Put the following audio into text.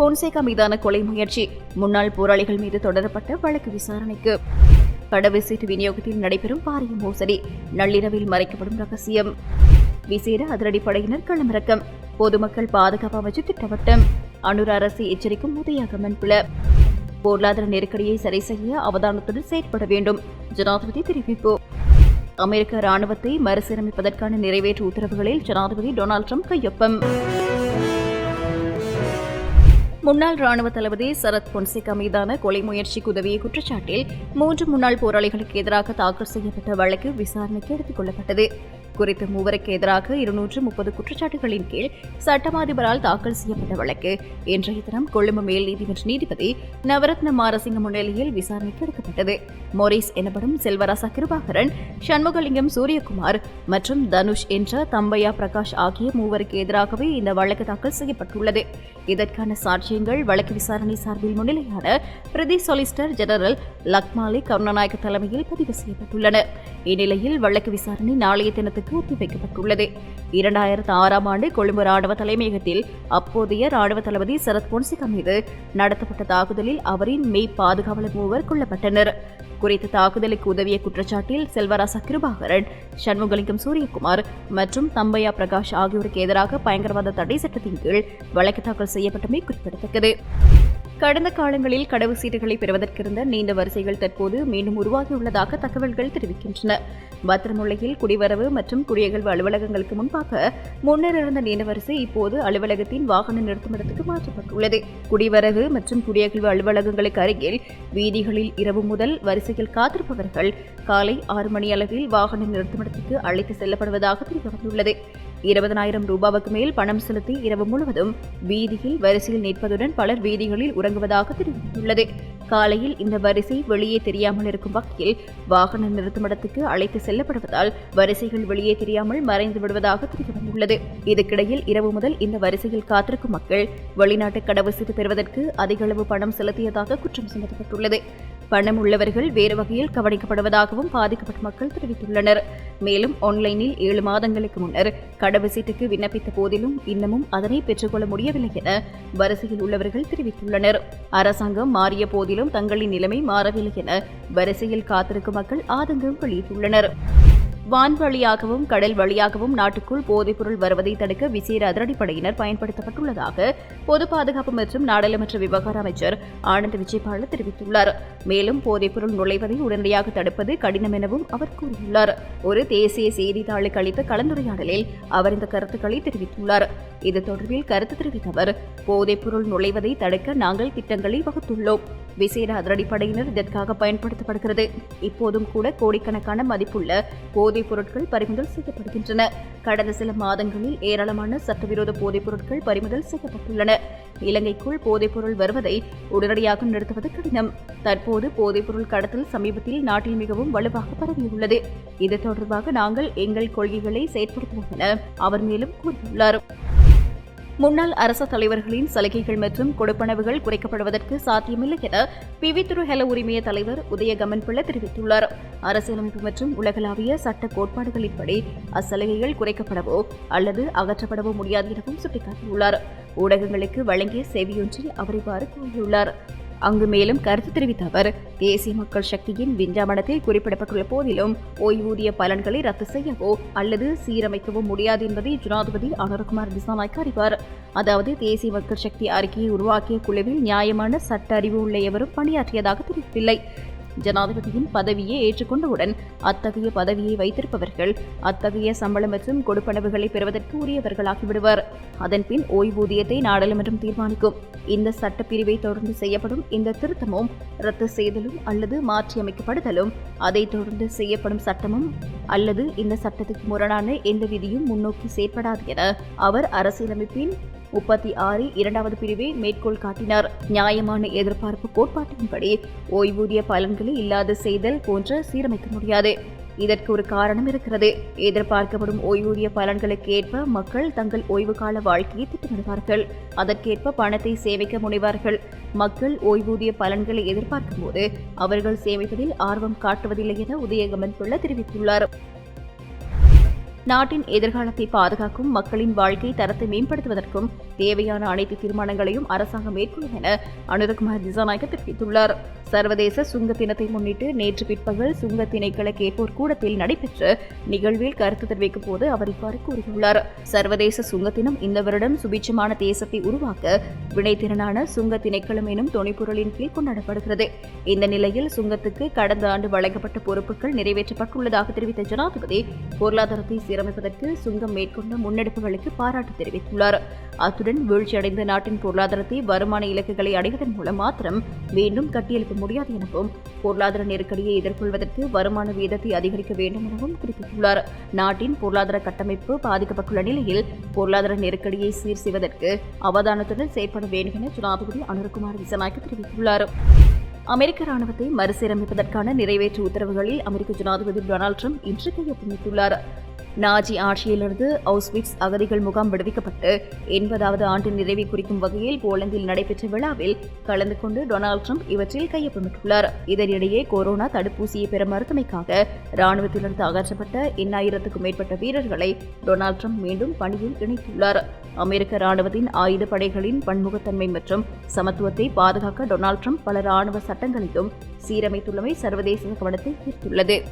பொன்சேகா மீதான கொலை முயற்சி. முன்னாள் போராளிகள் மீது தொடரப்பட்ட வழக்கு விசாரணைக்கு. கடவுசீட்டு விநியோகத்தில் நடைபெறும் பாரிய மோசடி. நள்ளிரவில் மறைக்கப்படும் ரகசியம். விசேட அதிரடிப்படையினர் களமிறக்கம். பொதுமக்கள் பாதுகாப்பு அமைச்சு திட்டவட்டம். அனுர் அரசு எச்சரிக்கும் உதயகமன் பிள பொருளாதார நெருக்கடியை சரி செய்ய அவதானத்துடன் செயற்பட வேண்டும். ஜனாதிபதி தெரிவிப்பு. அமெரிக்க ராணுவத்தை மறுசீரமைப்பதற்கான நிறைவேற்று உத்தரவுகளில் ஜனாதிபதி டொனால்ட் ட்ரம்ப் கையொப்பம். முன்னாள் ராணுவ தளபதி சரத் பொன்சிகா மீதான கொலை முயற்சிக்கு உதவிய குற்றச்சாட்டில் மூன்று முன்னாள் போராளிகளுக்கு எதிராக தாக்கல் செய்யப்பட்ட வழக்கு விசாரணைக்கு எடுத்துக் கொள்ளப்பட்டது. குறித்த மூவருக்கு எதிராக இருநூற்று முப்பது குற்றச்சாட்டுகளின் கீழ் சட்டமாதிபரால் தாக்கல் செய்யப்பட்ட வழக்கு. இன்றைய தினம் கொழும்பு மேல் நீதிமன்ற நீதிபதி நவரத்ன மாரசிங்க முன்னிலையில் விசாரணைக்கு எடுக்கப்பட்டது. மொரிஸ் எனப்படும் செல்வராசா கிருபாகரன் சண்முகலிங்கம் சூரியகுமார் மற்றும் தனுஷ் என்ற தம்பையா பிரகாஷ் ஆகிய மூவருக்கு எதிராகவே இந்த வழக்கு தாக்கல் செய்யப்பட்டுள்ளது. இதற்கான சாட்சியங்கள் வழக்கு விசாரணை சார்பில் முன்னிலையான பிரதி சொலிசிட்டர் ஜெனரல் லக்மாலி கருணாநாயக்க தலைமையில் பதிவு செய்யப்பட்டுள்ளன. இந்நிலையில் வழக்கு விசாரணை நாளைய தினத்துக்கு ஒத்திவைக்கப்பட்டுள்ளது இரண்டாயிரத்து ஆறாம் ஆண்டு கொழும்பு ராணுவ தலைமையகத்தில் அப்போதைய ராணுவ தளபதி சரத் பொன்சிகா மீது நடத்தப்பட்ட தாக்குதலில் அவரின் மெய் பாதுகாவலர் மூவர் கொல்லப்பட்டனர். குறித்த தாக்குதலுக்கு உதவிய குற்றச்சாட்டில் செல்வராசா கிருபாகரன் சண்முகலிங்கம் சூரியகுமார் மற்றும் தம்பையா பிரகாஷ் ஆகியோருக்கு எதிராக பயங்கரவாத தடை சட்டத்தின் கீழ் வழக்கு தாக்கல் செய்யப்பட்டமை குறிப்பிடத்தக்கது. கடந்த காலங்களில் கடவு சீட்டுகளை பெறுவதற்கிருந்த நீண்ட வரிசைகள் தற்போது மீண்டும் உருவாகியுள்ளதாக தகவல்கள் தெரிவிக்கின்றன. பத்திரமுல்லையில் குடிவரவு மற்றும் குடியகழ்வு அலுவலகங்களுக்கு முன்பாக முன்னர் இருந்த நீண்ட வரிசை இப்போது அலுவலகத்தின் வாகன நிறுத்துமிடத்துக்கு மாற்றப்பட்டுள்ளது. குடிவரவு மற்றும் குடியகழ்வு அலுவலகங்களுக்கு அருகில் வீதிகளில் இரவு முதல் வரிசையில் காத்திருப்பவர்கள் காலை ஆறு மணி அளவில் வாகன நிறுத்துமிடத்துக்கு அழைத்து செல்லப்படுவதாக தெரியவந்துள்ளது. இருபதனாயிரம் ரூபாவுக்கு மேல் பணம் செலுத்தி இரவு முழுவதும் வீதியில் வரிசையில் நிற்பதுடன் பலர் வீதிகளில் உறங்குவதாக தெரிவித்துள்ளது. காலையில் இந்த வரிசை வெளியே தெரியாமல் இருக்கும் வகையில் வாகன நிறுத்துமிடத்துக்கு அழைத்து செல்லப்படுவதால் வரிசைகள் வெளியே தெரியாமல் மறைந்து விடுவதாக தெரிவித்துள்ளது இதுக்கிடையில் இரவு முதல் இந்த வரிசையில் காத்திருக்கும் மக்கள் வெளிநாட்டு கடவுசீட்டு பெறுவதற்கு அதிக அளவு பணம் செலுத்தியதாக குற்றம் சுமத்தப்பட்டுள்ளது. பணம் உள்ளவர்கள் வேறு வகையில் கவனிக்கப்படுவதாகவும் பாதிக்கப்பட்ட மக்கள் தெரிவித்துள்ளனர். மேலும் ஆன்லைனில் ஏழு மாதங்களுக்கு முன்னர் கடவுசீட்டுக்கு விண்ணப்பித்த போதிலும் இன்னமும் அதனை பெற்றுக்கொள்ள முடியவில்லை என வரிசையில் உள்ளவர்கள் தெரிவித்துள்ளனர். அரசாங்கம் மாறிய போதிலும் தங்களின் நிலைமை மாறவில்லை என வரிசையில் காத்திருக்கும் மக்கள் ஆதங்கம் வெளியிட்டுள்ளனர். வான் வழியாகவும் கடல் வழியாகவும் நாட்டுக்குள் போதைப்பொருள் வருவதை தடுக்க விசேட அதிரடிப்படையினர் பயன்படுத்தப்பட்டுள்ளதாக பொது பாதுகாப்பு மற்றும் நாடாளுமன்ற விவகார அமைச்சர் ஆனந்த் விஜயபால தெரிவித்துள்ளார். மேலும் போதைப்பொருள் நுழைவதை உடனடியாக தடுப்பது கடினம் எனவும் அவர் கூறியுள்ளார். ஒரு தேசிய செய்தித்தாளுக்கு அளித்த கலந்துரையாடலில் அவர் இந்த கருத்துக்களை தெரிவித்துள்ளார். இது தொடர்பில் கருத்து தெரிவித்த அவர் போதைப்பொருள் நுழைவதை தடுக்க நாங்கள் திட்டங்களை வகுத்துள்ளோம். விசேட அதிரடிப்படையினர் இதற்காக பயன்படுத்தப்படுகிறது. இப்போதும் கூட கோடிக்கணக்கான மதிப்புள்ள போதை போதைப் பொருட்கள் பறிமுதல் செய்யப்படுகின்றன. கடந்த சில மாதங்களில் ஏராளமான சட்டவிரோத போதைப் பொருட்கள் பறிமுதல் செய்யப்பட்டுள்ளன. இலங்கைக்குள் போதைப்பொருள் வருவதை உடனடியாக நிறுத்துவது கடினம். தற்போது போதைப்பொருள் கடத்தல் சமீபத்தில் நாட்டில் மிகவும் வலுவாக பரவியுள்ளது. இது தொடர்பாக நாங்கள் எங்கள் கொள்கைகளை செயற்படுத்துவோம் என அவர் மேலும் கூறியுள்ளார். முன்னாள் அரச தலைவர்களின் சலுகைகள் மற்றும் கொடுப்பனவுகள் குறைக்கப்படுவதற்கு சாத்தியமில்லை என பிவித்துரு ஹெல உரிமைய தலைவர் உதயகமன் பிள்ளை தெரிவித்துள்ளார். அரசியலமைப்பு மற்றும் உலகளாவிய சட்ட கோட்பாடுகளின்படி அச்சலுகைகள் குறைக்கப்படவோ அல்லது அகற்றப்படவோ முடியாது எனவும் சுட்டிக்காட்டியுள்ளார். ஊடகங்களுக்கு வழங்கிய செய்தியொன்றில் அவர் இவ்வாறு கூறியுள்ளார். அங்கு மேலும் கருத்து தெரிவித்த அவர் தேசிய மக்கள் சக்தியின் விஞ்ஞாபனத்தில் குறிப்பிடப்பட்டுள்ள போதிலும் ஓய்வூதிய பலன்களை ரத்து செய்யவோ அல்லது சீரமைக்கவோ முடியாது என்பதை ஜனாதிபதி அனுரகுமார் திசாநாய்க்கு அறிவார். அதாவது தேசிய மக்கள் சக்தி அறிக்கையை உருவாக்கிய குழுவில் நியாயமான சட்ட அறிவு உள்ள எவரும் பணியாற்றியதாக தெரிவிக்கவில்லை. ஜனாதிபதியின் பதவியை ஏற்றுக்கொண்டவுடன் அத்தகைய பதவியை வைத்திருப்பவர்கள் அத்தகைய சம்பளம் மற்றும் கொடுப்பனவுகளை பெறுவதற்கு உரியவர்களாகிவிடுவர். அதன்பின் ஓய்வூதியத்தை நாடாளுமன்றம் தீர்மானிக்கும். இந்த சட்டப்பிரிவை தொடர்ந்து செய்யப்படும் இந்த திருத்தமும் ரத்து செய்தலும் அல்லது மாற்றியமைக்கப்படுதலும் அதைத் தொடர்ந்து செய்யப்படும் சட்டமும் அல்லது இந்த சட்டத்துக்கு முரணான எந்த விதியும் முன்னோக்கி செயற்படாது என அவர் அரசியலமைப்பின் முப்பத்தி ஆறு இரண்டாவது பிரிவை மேற்கோள் காட்டினார். நியாயமான எதிர்பார்ப்பு கோட்பாட்டின்படி ஓய்வூதிய பலன்களை இல்லாது செய்தல் போன்ற சீரமைக்க முடியாது. இதற்கு ஒரு காரணம் இருக்கிறது. எதிர்பார்க்கப்படும் ஓய்வூதிய பலன்களுக்கு ஏற்ப மக்கள் தங்கள் ஓய்வு கால வாழ்க்கையை திட்டமிடுவார்கள். அதற்கேற்ப பணத்தை சேமிக்க முனைவார்கள். மக்கள் ஓய்வூதிய பலன்களை எதிர்பார்க்கும் போது அவர்கள் சேமிப்பதில் ஆர்வம் காட்டுவதில்லை என உதயகமன் பிள்ளை தெரிவித்துள்ளார். நாட்டின் எதிர்காலத்தை பாதுகாக்கும் மக்களின் வாழ்க்கை தரத்தை மேம்படுத்துவதற்கும் தேவையான அனைத்து தீர்மானங்களையும் அரசாங்கம் மேற்கொள்ளும் என அனுரகுமார் திசாநாயக தெரிவித்துள்ளார். சர்வதேச சுங்க தினத்தை முன்னிட்டு நேற்று பிற்பகல் சுங்க திணைக்கள கேட்போர் கூடத்தில் நடைபெற்ற நிகழ்வில் கருத்து தெரிவிக்கும் போது அவர் இவ்வாறு கூறியுள்ளார். சர்வதேச சுங்க தினம் இந்த வருடம் சுபிட்சமான தேசத்தை உருவாக்க வினைத்திறனான சுங்க திணைக்களம் எனும் துணைப்பொருளின் கீழ் கொண்டாடப்படுகிறது. இந்த நிலையில் சுங்கத்துக்கு கடந்த ஆண்டு வழங்கப்பட்ட பொறுப்புகள் நிறைவேற்றப்பட்டுள்ளதாக தெரிவித்த ஜனாதிபதி பொருளாதாரத்தை சீரமைப்பதற்கு சுங்கம் மேற்கொண்ட முன்னெடுப்புகளுக்கு பாராட்டு தெரிவித்துள்ளார். அத்துடன் வீழ்ச்சியடைந்த நாட்டின் பொருளாதாரத்தை வருமான இலக்குகளை அடைவதன் மூலம் மாத்திரம் மீண்டும் கட்டியெழுப்ப முடியாது எனவும் பொருளாதார நெருக்கடியை எதிர்கொள்வதற்கு வருமான வீதத்தை அதிகரிக்க வேண்டும் எனவும் குறிப்பிட்டுள்ளார். நாட்டின் பொருளாதார கட்டமைப்பு பாதிக்கப்பட்டுள்ள நிலையில் பொருளாதார நெருக்கடியை சீர் செய்வதற்கு அவதானத்துடன் செயற்பட வேண்டும் என ஜனாதிபதி அனுரகுமார் திசநாயக்க தெரிவித்துள்ளார். அமெரிக்க ராணுவத்தை மறுசீரமைப்பதற்கான நிறைவேற்று உத்தரவுகளில் அமெரிக்க ஜனாதிபதி டொனால்டு ட்ரம்ப் இன்று கையொப்பமிட்டுள்ளார். நாஜி ஆட்சியிலிருந்து அவுஸ்விட்ஸ் அகதிகள் முகாம் விடுவிக்கப்பட்டு எண்பதாவது ஆண்டு நிறைவை குறிக்கும் வகையில் போலந்தில் நடைபெற்ற விழாவில் கலந்து கொண்டு டொனால்ட் ட்ரம்ப் இவற்றில் கையொப்பமிட்டுள்ளார். இதனிடையே கொரோனா தடுப்பூசியை பெற மறுத்தமைக்காக ராணுவத்திலிருந்து அகற்றப்பட்ட எண்ணாயிரத்துக்கும் மேற்பட்ட வீரர்களை டொனால்ட் ட்ரம்ப் மீண்டும் பணியில் இணைத்துள்ளார். அமெரிக்க ராணுவத்தின் ஆயுத படைகளின் பன்முகத்தன்மை மற்றும் சமத்துவத்தை பாதுகாக்க டொனால்ட் ட்ரம்ப் பல ராணுவ சட்டங்களையும் சீரமைத்துள்ளமை சர்வதேச கவனத்தை ஈர்த்துள்ளது.